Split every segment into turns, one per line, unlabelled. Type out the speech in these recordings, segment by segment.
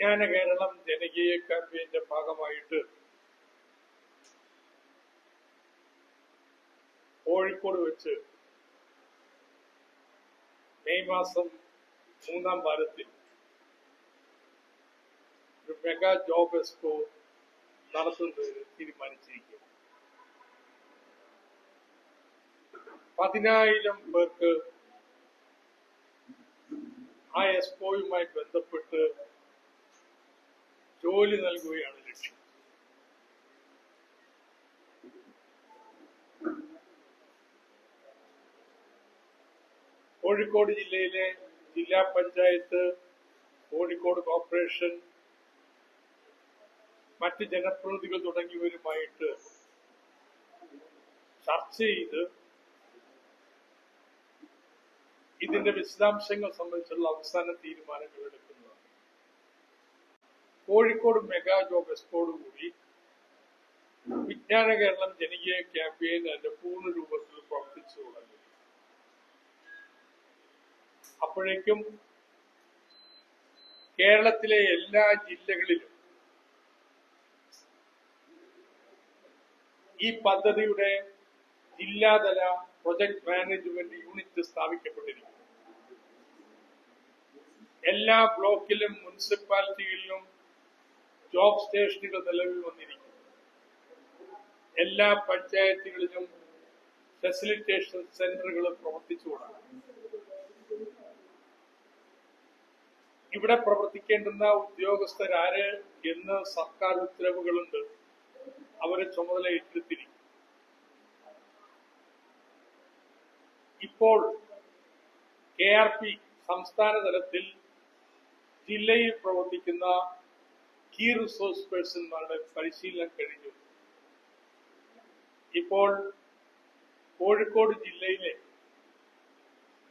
വിജ്ഞാന കേരളം ജനകീയ ക്യാമ്പയിന്റെ ഭാഗമായിട്ട് കോഴിക്കോട് വെച്ച് മെയ് മാസം മൂന്നാം വാരത്തിൽ ഒരു മെഗാ ജോബ് എക്സ്പോ നടത്തുന്നതിന് തീരുമാനിച്ചിരിക്കുക പതിനായിരം പേർക്ക് ആ എക്സ്പോയുമായി ബന്ധപ്പെട്ട് ജോലി നൽകുകയാണ് ലക്ഷ്യം. കോഴിക്കോട് ജില്ലയിലെ ജില്ലാ പഞ്ചായത്ത് കോഴിക്കോട് കോർപ്പറേഷൻ മറ്റ് ജനപ്രതിനിധികൾ തുടങ്ങിയവരുമായിട്ട് ചർച്ച ചെയ്ത് ഇതിന്റെ വിശദാംശങ്ങൾ സംബന്ധിച്ചുള്ള അവസാന തീരുമാനങ്ങൾ എടുക്കുന്നതാണ് കോഴിക്കോട് മെഗാ ജോബ് എക്സ്പോയോട് കൂടി വിജ്ഞാന കേരളം ജനകീയ ക്യാമ്പയിൻ അതിന്റെ പൂർണ രൂപത്തിൽ പ്രവർത്തിച്ചു തുടങ്ങി. അപ്പോഴേക്കും കേരളത്തിലെ എല്ലാ ജില്ലകളിലും ഈ പദ്ധതിയുടെ ജില്ലാതല പ്രൊജക്ട് മാനേജ്മെന്റ് യൂണിറ്റ് സ്ഥാപിക്കപ്പെട്ടിരിക്കുന്നു. എല്ലാ ബ്ലോക്കിലും മുനിസിപ്പാലിറ്റികളിലും ജോബ് സ്റ്റേഷനുകൾ നിലവിൽ വന്നിരിക്കുന്നു. എല്ലാ പഞ്ചായത്തുകളിലും ഫെസിലിറ്റേഷൻ സെന്ററുകൾ പ്രവർത്തിച്ചു ഇവിടെ പ്രവർത്തിക്കേണ്ടുന്ന ഉദ്യോഗസ്ഥരാര് എന്ന് സർക്കാർ ഉത്തരവുകളുണ്ട്. അവരെ ചുമതല ഏറ്റെടുത്തിരിക്കും ഇപ്പോൾ കെ ആർ പി സംസ്ഥാന തലത്തിൽ ജില്ലയിൽ പ്രവർത്തിക്കുന്ന കീ റിസോഴ്സ് പേഴ്സൺമാരുടെ പരിശീലനം കഴിഞ്ഞു. ഇപ്പോൾ കോഴിക്കോട് ജില്ലയിലെ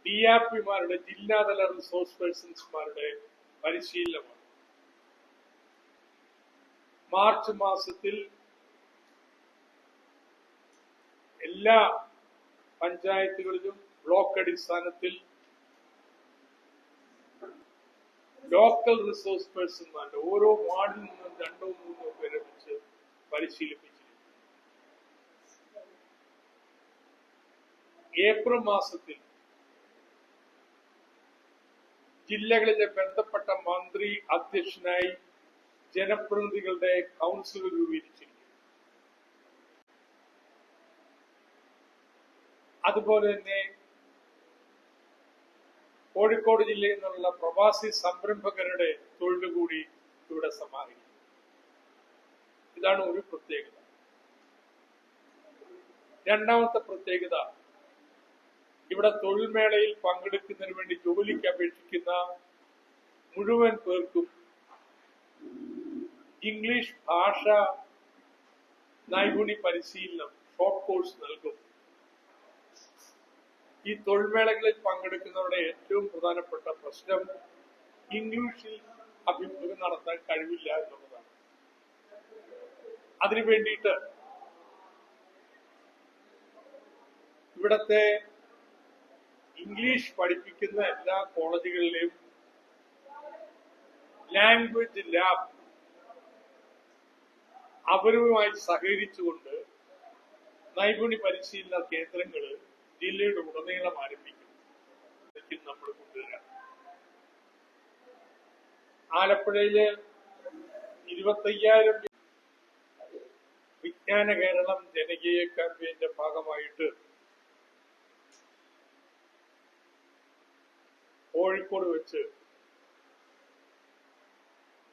ഡി ആർ പിമാരുടെ ജില്ലാതല റിസോഴ്സ് പേഴ്സൺസ്മാരുടെ പരിശീലനമാണ്. മാർച്ച് മാസത്തിൽ എല്ലാ പഞ്ചായത്തുകളിലും ബ്ലോക്ക് അടിസ്ഥാനത്തിൽ ലോക്കൽ റിസോഴ്സ് പേഴ്സൺമാരുടെ ഓരോ വാർഡിൽ നിന്നും രണ്ടോ മൂന്നോ പേരെ വെച്ച് പരിശീലിപ്പിച്ചിരിക്കുന്നു ഏപ്രിൽ മാസത്തിൽ ജില്ലകളിലെ ബന്ധപ്പെട്ട മന്ത്രി അധ്യക്ഷനായി ജനപ്രതിനിധികളുടെ കൗൺസിൽ രൂപീകരിച്ചിരിക്കുന്നു അതുപോലെ തന്നെ കോഴിക്കോട് ജില്ലയിൽ നിന്നുള്ള പ്രവാസി സംരംഭകരുടെ തൊഴിൽ കൂടി ഇവിടെ സമാഹരിക്കും. ഇതാണ് ഒരു പ്രത്യേകത. രണ്ടാമത്തെ പ്രത്യേകത ഇവിടെ തൊഴിൽ മേളയിൽ പങ്കെടുക്കുന്നതിന് വേണ്ടി ജോലിക്ക് അപേക്ഷിക്കുന്ന മുഴുവൻ പേർക്കും ഇംഗ്ലീഷ് ഭാഷ നൈപുണി പരിശീലനം ഷോർട്ട് കോഴ്സ് നൽകും. ഈ തൊഴിൽമേളകളിൽ പങ്കെടുക്കുന്നവരുടെ ഏറ്റവും പ്രധാനപ്പെട്ട പ്രശ്നം ഇംഗ്ലീഷിൽ അഭിമുഖം നടത്താൻ കഴിവില്ല എന്നുള്ളതാണ്. അതിനു വേണ്ടിയിട്ട് ഇവിടത്തെ ഇംഗ്ലീഷ് പഠിപ്പിക്കുന്ന എല്ലാ കോളേജുകളിലെയും ലാംഗ്വേജ് ലാബ് അവരുമായി സഹകരിച്ചുകൊണ്ട് നൈപുണ്യ പരിശീലന കേന്ദ്രങ്ങൾ ജില്ലയുടെ ഉടനീളം ആരംഭിക്കും. നമ്മൾ കൊണ്ടുവരാം. ആലപ്പുഴയിലെ ഇരുപത്തയ്യായിരം വിജ്ഞാന കേരളം ജനകീയ ക്യാമ്പയിന്റെ ഭാഗമായിട്ട് കോഴിക്കോട് വെച്ച്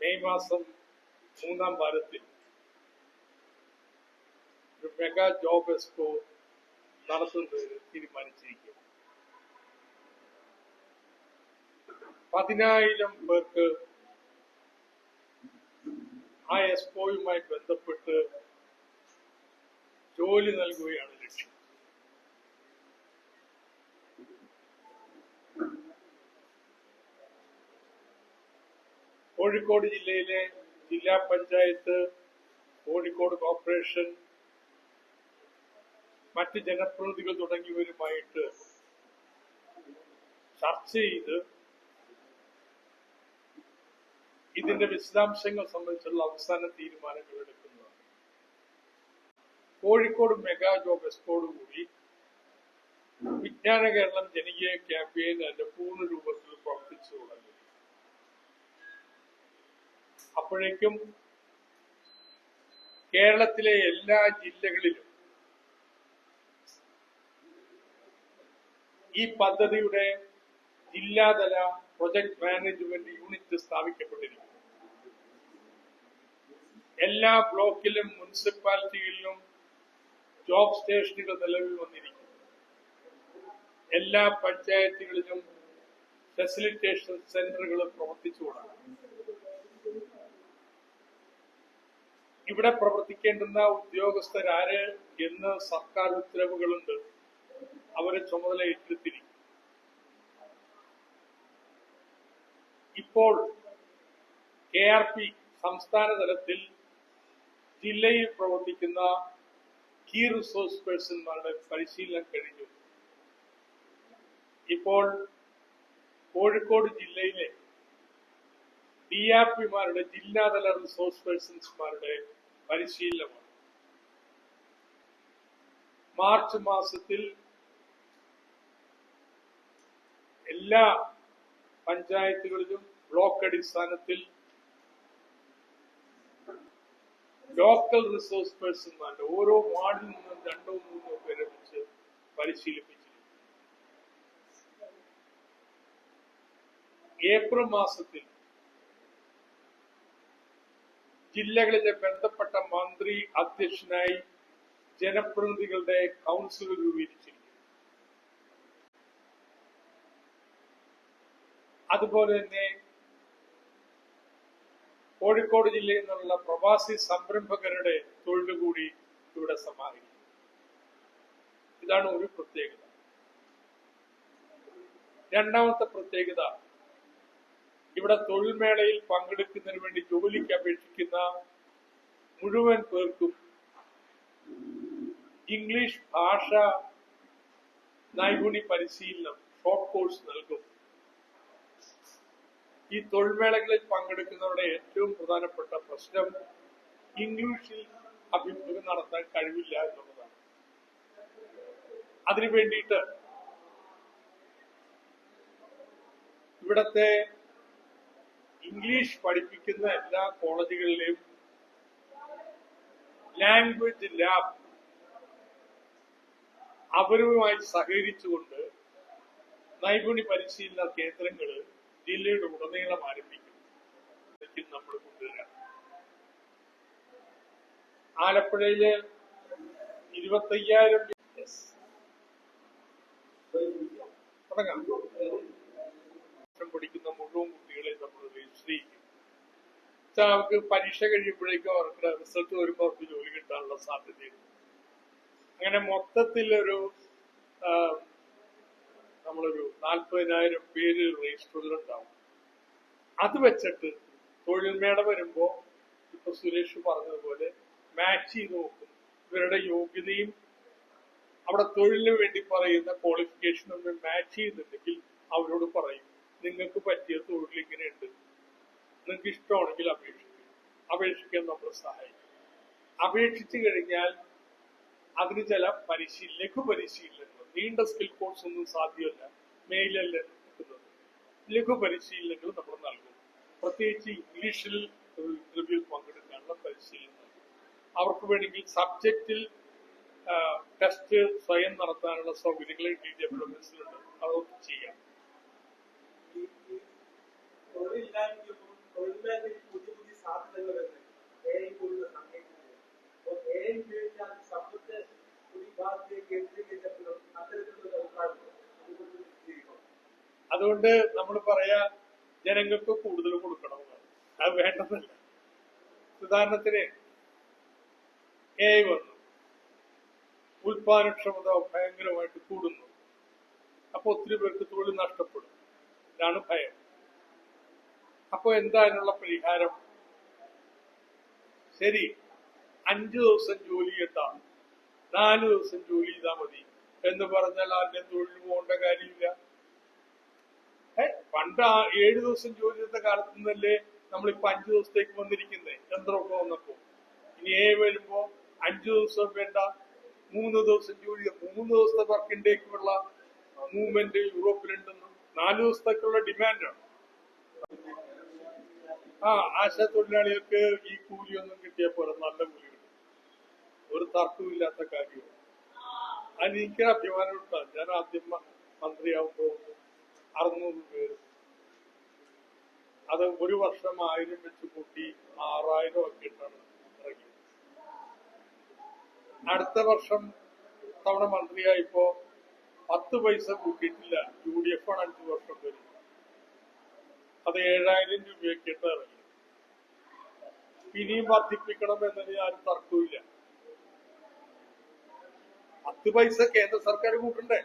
മെയ് മാസം മൂന്നാം വാരത്തിൽ ഒരു മെഗാ ജോബ് എക്സ്പോ നടത്തുന്നതിന് തീരുമാനിച്ചിരിക്കുക പതിനായിരം പേർക്ക് ആ എക്സ്പോയുമായി ബന്ധപ്പെട്ട് ജോലി നൽകുകയാണ് ലക്ഷ്യം. കോഴിക്കോട് ജില്ലയിലെ ജില്ലാ പഞ്ചായത്ത് കോഴിക്കോട് കോർപ്പറേഷൻ മറ്റ് ജനപ്രതിനിധികൾ തുടങ്ങിയവരുമായിട്ട് ചർച്ച ചെയ്ത് ഇതിന്റെ വിശദാംശങ്ങൾ സംബന്ധിച്ചുള്ള അവസാന തീരുമാനങ്ങൾ എടുക്കുന്നതാണ്. കോഴിക്കോട് മെഗാ ജോബ് കൂടി വിജ്ഞാന കേരളം ജനകീയ ക്യാമ്പയിൻ അതിന്റെ പൂർണ രൂപത്തിൽ പ്രവർത്തിച്ചു തുടങ്ങി. അപ്പോഴേക്കും കേരളത്തിലെ എല്ലാ ജില്ലകളിലും ഈ പദ്ധതിയുടെ ജില്ലാതല പ്രൊജക്ട് മാനേജ്മെന്റ് യൂണിറ്റ് സ്ഥാപിക്കപ്പെട്ടിരിക്കുന്നു. എല്ലാ ബ്ലോക്കിലും മുനിസിപ്പാലിറ്റികളിലും ജോബ് സ്റ്റേഷനുകൾ നിലവിൽ വന്നിരിക്കുന്നു. എല്ലാ പഞ്ചായത്തുകളിലും ഫെസിലിറ്റേഷൻ സെന്ററുകൾ പ്രവർത്തിച്ചു ഇവിടെ പ്രവർത്തിക്കേണ്ടുന്ന ഉദ്യോഗസ്ഥരാര് എന്ന് സർക്കാർ ഉത്തരവുകളുണ്ട്. അവരെ ചുമതല ഏറ്റെടുത്തിരിക്കും ഇപ്പോൾ കെ ആർ പി സംസ്ഥാന തലത്തിൽ ജില്ലയിൽ പ്രവർത്തിക്കുന്ന കീ റിസോഴ്സ് പേഴ്സൺമാരുടെ പരിശീലനം കഴിഞ്ഞു. ഇപ്പോൾ കോഴിക്കോട് ജില്ലയിലെ ഡി ആർ പിമാരുടെ ജില്ലാതല റിസോഴ്സ് പേഴ്സൺസ്മാരുടെ പരിശീലനമാണ്. മാർച്ച് മാസത്തിൽ എല്ലാ പഞ്ചായത്തുകളിലും ബ്ലോക്ക് അടിസ്ഥാനത്തിൽ ലോക്കൽ റിസോഴ്സ് പേഴ്സൺമാരുടെ ഓരോ വാർഡിൽ നിന്നും രണ്ടോ മൂന്നോ പേരെ വെച്ച് പരിശീലിപ്പിച്ചിരിക്കുന്നു ഏപ്രിൽ മാസത്തിൽ ജില്ലകളിലെ ബന്ധപ്പെട്ട മന്ത്രി അധ്യക്ഷനായി ജനപ്രതിനിധികളുടെ കൗൺസിൽ രൂപീകരിച്ചിരിക്കും അതുപോലെ തന്നെ കോഴിക്കോട് ജില്ലയിൽ നിന്നുള്ള പ്രവാസി സംരംഭകരുടെ തൊഴിൽ കൂടി ഇവിടെ സമാഹരിക്കും ഇതാണ് ഒരു പ്രത്യേകത. രണ്ടാമത്തെ പ്രത്യേകത ഇവിടെ തൊഴിൽ മേളയിൽ പങ്കെടുക്കുന്നതിന് വേണ്ടി ജോലിക്ക് അപേക്ഷിക്കുന്ന മുഴുവൻ പേർക്കും ഇംഗ്ലീഷ് ഭാഷ നൈപുണി പരിശീലനം ഷോർട്ട് കോഴ്സ് നൽകും. ഈ തൊഴിൽമേളകളിൽ പങ്കെടുക്കുന്നവരുടെ ഏറ്റവും പ്രധാനപ്പെട്ട പ്രശ്നം ഇംഗ്ലീഷിൽ അഭിമുഖം നടത്താൻ കഴിവില്ല എന്നുള്ളതാണ്. അതിനു വേണ്ടിയിട്ട് ഇവിടത്തെ ഇംഗ്ലീഷ് പഠിപ്പിക്കുന്ന എല്ലാ കോളേജുകളിലെയും ലാംഗ്വേജ് ലാബ് അവരുമായി സഹകരിച്ചുകൊണ്ട് നൈപുണ്യ പരിശീലന കേന്ദ്രങ്ങൾ ജില്ലയുടെ ഉടനീളം ആരംഭിക്കും. നമ്മൾ കൊണ്ടുവരാം. ആലപ്പുഴയിൽ ഇരുപത്തയ്യായിരം. തുടങ്ങാം. പഠിക്കുന്ന മുഴുവൻ കുട്ടികളെ നമ്മൾ രജിസ്റ്റർ ചെയ്യും. അവർക്ക് പരീക്ഷ കഴിയുമ്പോഴേക്കും അവർക്ക് റിസൾട്ട് വരുമ്പോൾ അവർക്ക് ജോലി കിട്ടാനുള്ള സാധ്യതയുണ്ട്. അങ്ങനെ മൊത്തത്തിൽ ഒരു ആ, നമ്മളൊരു നാൽപ്പതിനായിരം പേര് രജിസ്റ്ററിലുണ്ടാവും അത് വെച്ചിട്ട് തൊഴിൽ മേട വരുമ്പോ ഇപ്പൊ സുരേഷ് പറഞ്ഞതുപോലെ മാച്ച് ചെയ്ത് നോക്കും. ഇവരുടെ യോഗ്യതയും അവിടെ തൊഴിലിന് വേണ്ടി പറയുന്ന ക്വാളിഫിക്കേഷൻ മാച്ച് ചെയ്യുന്നുണ്ടെങ്കിൽ അവരോട് പറയും നിങ്ങൾക്ക് പറ്റിയ തൊഴിൽ ഇങ്ങനെയുണ്ട്. നിങ്ങൾക്ക് ഇഷ്ടമാണെങ്കിൽ അപേക്ഷിക്കും. അപേക്ഷിക്കാൻ നമ്മൾ സഹായിക്കും. അപേക്ഷിച്ചു കഴിഞ്ഞാൽ അതിന് ചില പരിശീലന ലഘു പരിശീലനങ്ങൾ നീണ്ട സ്കിൽ കോഴ്സ് ഒന്നും സാധ്യമല്ല. മെയിലല്ല കിട്ടുന്നത് ലഘു പരിശീലനങ്ങൾ നമ്മൾ നൽകും. പ്രത്യേകിച്ച് ഇംഗ്ലീഷിൽ ഒരു ഇന്റർവ്യൂവിൽ പങ്കെടുക്കാനുള്ള പരിശീലനം നൽകും. അവർക്ക് വേണമെങ്കിൽ സബ്ജക്റ്റിൽ ടെസ്റ്റ് സ്വയം നടത്താനുള്ള സൗകര്യങ്ങൾ ഡി ഡബ്ല്യു എസിലുണ്ട് അതൊക്കെ ചെയ്യാം.
അതുകൊണ്ട്
നമ്മൾ പറയാ ജനങ്ങൾക്ക് കൂടുതൽ കൊടുക്കണം. അത് വേണ്ടതല്ല. ഉദാഹരണത്തിന് വന്നു. ഉൽപാദനക്ഷമത ഭയങ്കരമായിട്ട് കൂടുന്നു. അപ്പൊ ഒത്തിരി പേർക്ക് തൊഴിൽ നഷ്ടപ്പെടും. ഇതാണ് ഭയം. അപ്പൊ എന്താ അതിനുള്ള പരിഹാരം? ശരി അഞ്ചു ദിവസം ജോലി ചെയ്താൽ നാല് ദിവസം ജോലി ചെയ്താൽ മതി എന്ന് പറഞ്ഞാൽ ആരുടെ തൊഴിൽ പോകേണ്ട കാര്യമില്ല. പണ്ട് ആ ഏഴു ദിവസം ജോലി ചെയ്ത കാലത്ത് നിന്നല്ലേ നമ്മളിപ്പോ അഞ്ചു ദിവസത്തേക്ക് വന്നിരിക്കുന്നത് യന്ത്രമൊക്കെ വന്നപ്പോ. ഇനി ഏ വരുമ്പോ അഞ്ചു ദിവസം വേണ്ട മൂന്ന് ദിവസം ജോലി മൂന്ന് ദിവസത്തെ വർക്കിംഗ് ഡേക്കുള്ള മൂവ്മെന്റ് യൂറോപ്പിലുണ്ടെന്നും നാല് ദിവസത്തേക്കുള്ള ഡിമാൻഡാണ് ആ ആശാ തൊഴിലാളികൾക്ക് ഈ കൂലിയൊന്നും കിട്ടിയ പോലെ നല്ല കൂലി ഒരു തർക്കമില്ലാത്ത കാര്യമാണ്. അതിന് എനിക്ക് അഭിമാനം ഉണ്ടാകും ഞാൻ ആദ്യം മന്ത്രിയാവുമ്പോ അറുന്നൂറ് പേര്. അത് ഒരു വർഷം ആയിരം വെച്ച് കൂട്ടി ആറായിരം ഒക്കെ ഇട്ടാണ് ഇറങ്ങിയത്. അടുത്ത വർഷം തവണ മന്ത്രിയായപ്പോ പത്ത് പൈസ കൂട്ടിയിട്ടില്ല. യു ഡി എഫ് ആണ് അഞ്ചു വർഷം വരും. അത് ഏഴായിരം രൂപയൊക്കെ ഇട്ട് ഇറങ്ങി ഇനിയും വർദ്ധിപ്പിക്കണം എന്നതിന് ആരും തർക്കമില്ല പത്ത് പൈസ കേന്ദ്ര സർക്കാർ കൂട്ടണ്ടേ?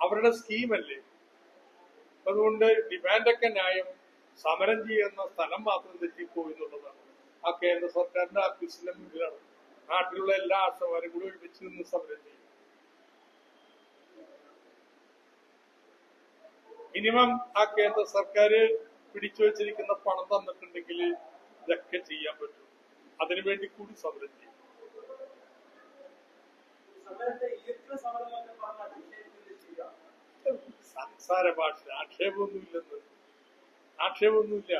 അവരുടെ സ്കീമല്ലേ? അതുകൊണ്ട് ഡിമാൻഡൊക്കെ ന്യായം സമരം ചെയ്യുന്ന സ്ഥലം മാത്രം തെറ്റിപ്പോയി എന്നുള്ളതാണ്. ആ കേന്ദ്ര സർക്കാരിന്റെ ആഫീസിന്റെ മുന്നിലാണ്. നാട്ടിലുള്ള എല്ലാ ആശമാരും കൂടി ഒരുമിച്ച് നിന്ന് സമരം ചെയ്യും. മിനിമം ആ കേന്ദ്ര സർക്കാർ പിടിച്ചു വെച്ചിരിക്കുന്ന പണം തന്നിട്ടുണ്ടെങ്കിൽ ഇതൊക്കെ ചെയ്യാൻ പറ്റും. അതിനുവേണ്ടി കൂടി സമരം ചെയ്യും
എന്ന് പറഞ്ഞ അധിക്ഷേപിക്കുന്നത് ചെയ്യുക
സംസാര ഭാഷ ആക്ഷേപമൊന്നുമില്ലെന്ന്. ആക്ഷേപമൊന്നുമില്ല.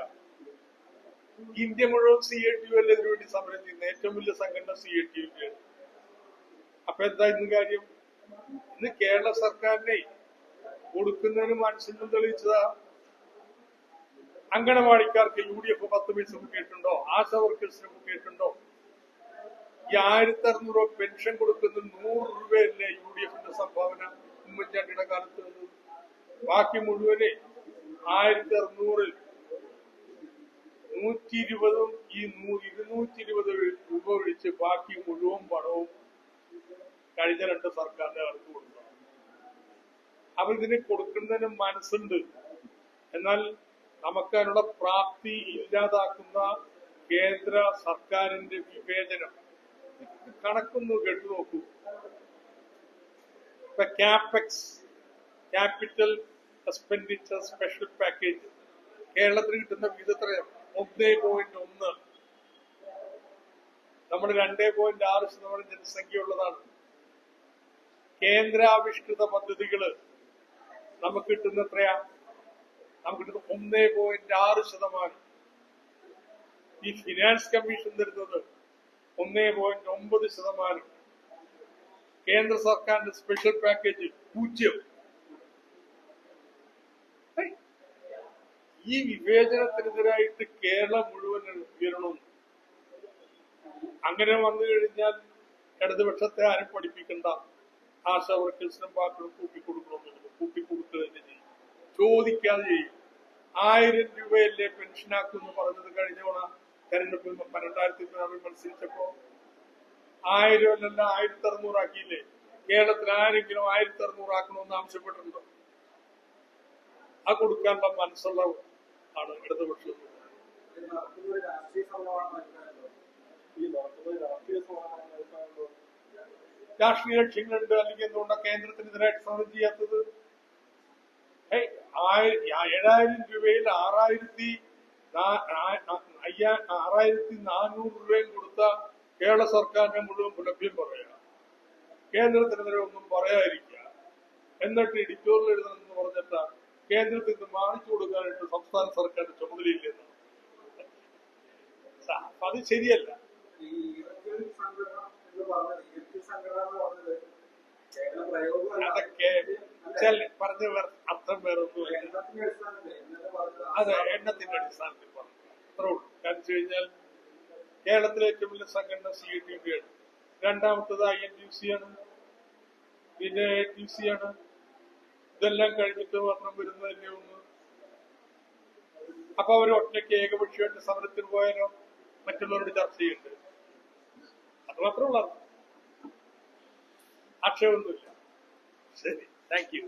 ഇന്ത്യ മുഴുവൻ സി എ ടി എല്ലിന് വേണ്ടി സമരം ചെയ്യുന്ന. ഏറ്റവും വലിയ സംഘടന സി എ ടി യു അപ്പൊ എന്താ ഇന്ന് കാര്യം? ഇന്ന് കേരള സർക്കാരിനെ കൊടുക്കുന്നതിന് മനസ്സിലും തെളിയിച്ചതാ അങ്കണവാടിക്കാർക്ക് യു ഡി എഫ് പത്ത് പൈസ കിട്ടിയിട്ടുണ്ടോ ആശ വർക്കേഴ്സിന് കിട്ടിയിട്ടുണ്ടോ ഈ ആയിരത്തി അറുന്നൂറ് പെൻഷൻ കൊടുക്കുന്ന നൂറ് രൂപയല്ലേ യു ഡി എഫിന്റെ സംഭാവന ഉമ്മൻചാണ്ടിയുടെ കാലത്ത് വന്നത്? ബാക്കി മുഴുവൻ ആയിരത്തി അറുന്നൂറിൽ നൂറ്റി ഇരുപതും ഈ ഇരുന്നൂറ്റി ഇരുപത് രൂപ ഒഴിച്ച് ബാക്കി മുഴുവൻ പണവും കഴിഞ്ഞ രണ്ട് സർക്കാരിന്റെ കാലത്ത് കൊടുത്തതാണ് അപ്പൊ ഇതിന് കൊടുക്കുന്നതിന് മനസ്സുണ്ട്. എന്നാൽ നമുക്ക് അതിനുള്ള പ്രാപ്തി ഇല്ലാതാക്കുന്ന കേന്ദ്ര സർക്കാരിന്റെ വിവേചനം. കണക്കൊന്ന് കേട്ടു നോക്കൂ. Capex capital expenditure special package കേരളത്തിന് കിട്ടുന്ന വിഹിതം ഒന്നേ പോയിന്റ് ഒന്ന്. നമ്മൾ രണ്ടേ പോയിന്റ് ആറ് ശതമാനം ജനസംഖ്യ ഉള്ളതാണ് കേന്ദ്രാവിഷ്കൃത പദ്ധതികൾ നമുക്ക് കിട്ടുന്ന എത്രയാ? നമുക്ക് കിട്ടുന്ന ഒന്നേ പോയിന്റ് ആറ് ശതമാനം. ഈ ഫിനാൻസ് കമ്മീഷൻ തരുന്നത് ഒന്നേ പോയിന്റ് ഒമ്പത് ശതമാനം. കേന്ദ്ര സർക്കാരിന്റെ സ്പെഷ്യൽ പാക്കേജ് പൂജ്യം. ഈ വിവേചനത്തിനെതിരായിട്ട് കേരളം മുഴുവൻ ഉയരണം. അങ്ങനെ വന്നു കഴിഞ്ഞാൽ ഇടതുപക്ഷത്തെ ആരും പഠിപ്പിക്കണ്ട. ആശാ വർക്കേഴ്സിനും പാർട്ടികളും കൂട്ടിക്കൊടുക്കണമെന്നുള്ളത് കൂട്ടിക്കൊടുക്കുക തന്നെ ചെയ്യും. ചോദിക്കാതെ ചെയ്യും. ആയിരം രൂപയല്ലേ പെൻഷനാക്കുമെന്ന് പറഞ്ഞത് കഴിഞ്ഞ തവണ തെരഞ്ഞെടുപ്പ് പന്ത്രണ്ടായിരത്തി പതിനാറിൽ മത്സരിച്ചപ്പോ ആയിരം അല്ലല്ല ആയിരത്തി അറുന്നൂറാക്കിയില്ലേ കേരളത്തിൽ ആരെങ്കിലും ആയിരത്തി അറുന്നൂറാക്കണമെന്ന് ആവശ്യപ്പെട്ടിട്ടുണ്ടോ ആ കൊടുക്കാനുള്ള മനസ്സുള്ള ആണ് ഇടതുപക്ഷം
രാഷ്ട്രീയ
ലക്ഷ്യങ്ങളുണ്ട്. അല്ലെങ്കിൽ എന്തുകൊണ്ടാണ് കേന്ദ്രത്തിനെതിരായിട്ട് സമരം ചെയ്യാത്തത്? ഏഴായിരം രൂപയിൽ ആറായിരത്തി ആറായിരത്തി നാനൂറ് രൂപയും കൊടുത്ത കേരള സർക്കാരിനെ മുഴുവൻ ലഭ്യം പറയുക കേന്ദ്രത്തിനെതിരെ ഒന്നും പറയാതിരിക്കുക. എന്നിട്ട് എഡിറ്റോറിയൽ എഴുതണമെന്ന് പറഞ്ഞിട്ട് കേന്ദ്രത്തിൽ നിന്ന് വാങ്ങിച്ചു കൊടുക്കാനായിട്ട് സംസ്ഥാന സർക്കാരിന്റെ ചുമതലയില്ലെന്ന് അത് ശരിയല്ല. അതൊക്കെ പറഞ്ഞ അർത്ഥം വേറെ അതെ എണ്ണത്തിന്റെ അടിസ്ഥാനത്തിൽ പറഞ്ഞു. അത്രേ ഉള്ളൂ. കാരണം വെച്ച് കഴിഞ്ഞാൽ കേരളത്തിലെ ഏറ്റവും വലിയ സംഘടന സി ടി ബി ആണ്. രണ്ടാമത്തത് ഐ എൻ ടി സി ആണ്. പിന്നെ ടി സി ആണ്. ഇതെല്ലാം കഴിഞ്ഞിട്ട് മാത്രം വരുന്നതല്ലേ ഒന്ന് അപ്പൊ അവർ ഒറ്റയ്ക്ക് ഏകപക്ഷീയമായിട്ട് സമരത്തിന് പോയാലോ? മറ്റുള്ളവരോട് ചർച്ച ചെയ്യണ്ട്? അത് മാത്രമുള്ള ആക്ഷേപമൊന്നുമില്ല. ശരി. Thank you